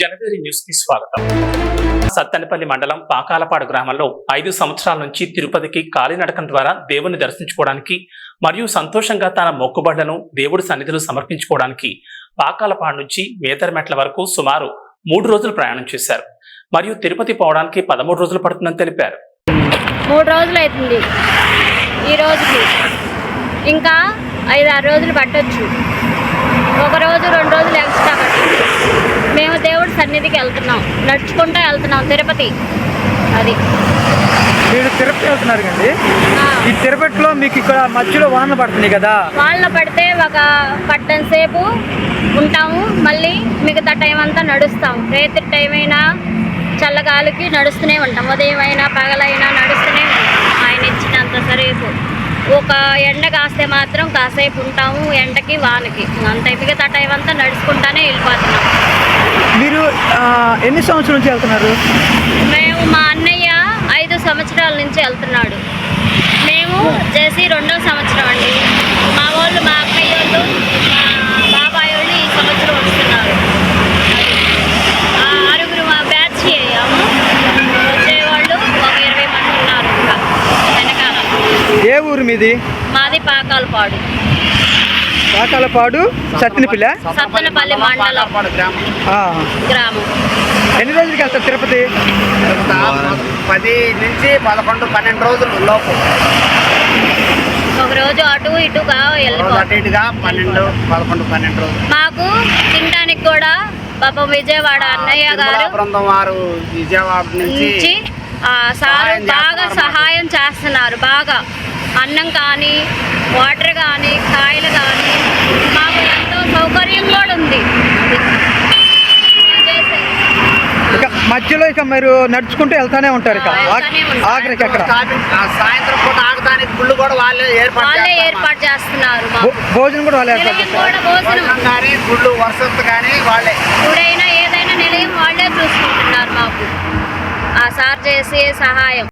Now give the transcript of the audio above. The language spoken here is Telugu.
జనవరి న్యూస్కి స్వాగతం. సత్తెనపల్లి మండలం పాకాలపాడు గ్రామంలో ఐదు సంవత్సరాల నుంచి తిరుపతికి కాలినడకం ద్వారా దేవుని దర్శించుకోవడానికి మరియు సంతోషంగా తన మొక్కుబళ్ళను దేవుడి సన్నిధిలో సమర్పించుకోవడానికి పాకాలపాడు నుంచి మేదరమెట్ల వరకు సుమారు మూడు రోజులు ప్రయాణం చేశారు. మరియు తిరుపతి పోవడానికి పదమూడు రోజులు పడుతుందని తెలిపారు. మూడు రోజులు అవుతుంది. ఈ రోజుకి ఇంకా ఐదు ఆరు రోజులు పట్టొచ్చు. ఒక రోజు రెండు రోజులు ఎక్స్ట్రా సన్నిధికి వెళ్తున్నాం. నడుచుకుంటూ వెళ్తున్నాం. తిరుపతి. అది. మీరు తిరుపతి వెళ్తున్నారు కండి ఈ తిరుపతిలో మీకు ఇక్కడ మధ్యలో వానలు పడుతుంది కదా? వాళ్ళ పడితే ఒక పట్టం సేపు ఉంటాము. మళ్ళీ మిగతా టైం అంతా నడుస్తాం. రేత్రి టైం అయినా చల్లగాలికి నడుస్తూనే ఉంటాం. ఉదయం అయినా పగలైనా నడుస్తూనే ఉంటాం. ఆయన ఇచ్చినంత సరేపు. ఒక ఎండ కాస్తే మాత్రం కాసేపు ఉంటాము. ఎండకి వానకి. అంతే మిగతా టైం అంతా నడుచుకుంటానే వెళ్ళిపోతున్నాం. మీరు ఎన్ని సంవత్సరాల నుంచి వెళ్తున్నారు? మేము మా అన్నయ్య ఐదు సంవత్సరాల నుంచి వెళ్తున్నాడు. మేము చేసి రెండో సంవత్సరం అండి. మా వాళ్ళు మా అక్కయ్య వాళ్ళు మా బాబాయ్ వాళ్ళు ఈ సంవత్సరం వస్తున్నారు. ఆరుగురు మా బ్యాచ్ అయ్యాము. వచ్చేవాళ్ళు ఒక ఇరవై మంది ఉన్నారు ఇంకా వెనకాల. ఏ ఊరు మీది? మాది పాకాలపాడు. పాకాలపాడు సత్తినపిల్ల. సత్తనపల్లి మండలం. ఆ. గ్రామం. ఎన్ని రోజులకి వెళ్తారు తిరుపతి? పది నుంచి పదకొండు పన్నెండు రోజులు లోపు. ఒక రోజు అటు ఇటుగా అటు ఇటుగా పన్నెండు పదకొండు పన్నెండు రోజులు. మాకు తినడానికి కూడా పాపం విజయవాడ అన్నయ్య గారు బృందం వారు విజయవాడ నుంచి సారు బాగా సహాయం చేస్తున్నారు బాగా. అన్నం కానీ వాటర్ కానీ కాయలు కానీ మాకు ఎంతో సౌకర్యం కూడా ఉంది అది చేసేది. ఇక మధ్యలో ఇక మీరు నడుచుకుంటూ వెళ్తానే ఉంటారు ఇక. ఆఖరికి సాయంత్రం పూట ఆగడానికి గుళ్ళు కూడా వాళ్ళే ఏర్పాటు వాళ్ళే ఏర్పాటు చేస్తున్నారు భో- భోజనం కూడా వాళ్ళు ఏర్పాటు నిలయం చేస్తారు. కూడా భోజనం. భోజనం కానీ గుళ్ళు వసతి కానీ వాళ్ళే. ఇప్పుడైనా ఏదైనా నిలయం వాళ్ళే చూసుకుంటున్నారు మాకు. ఆ సార్ చేసే సహాయం.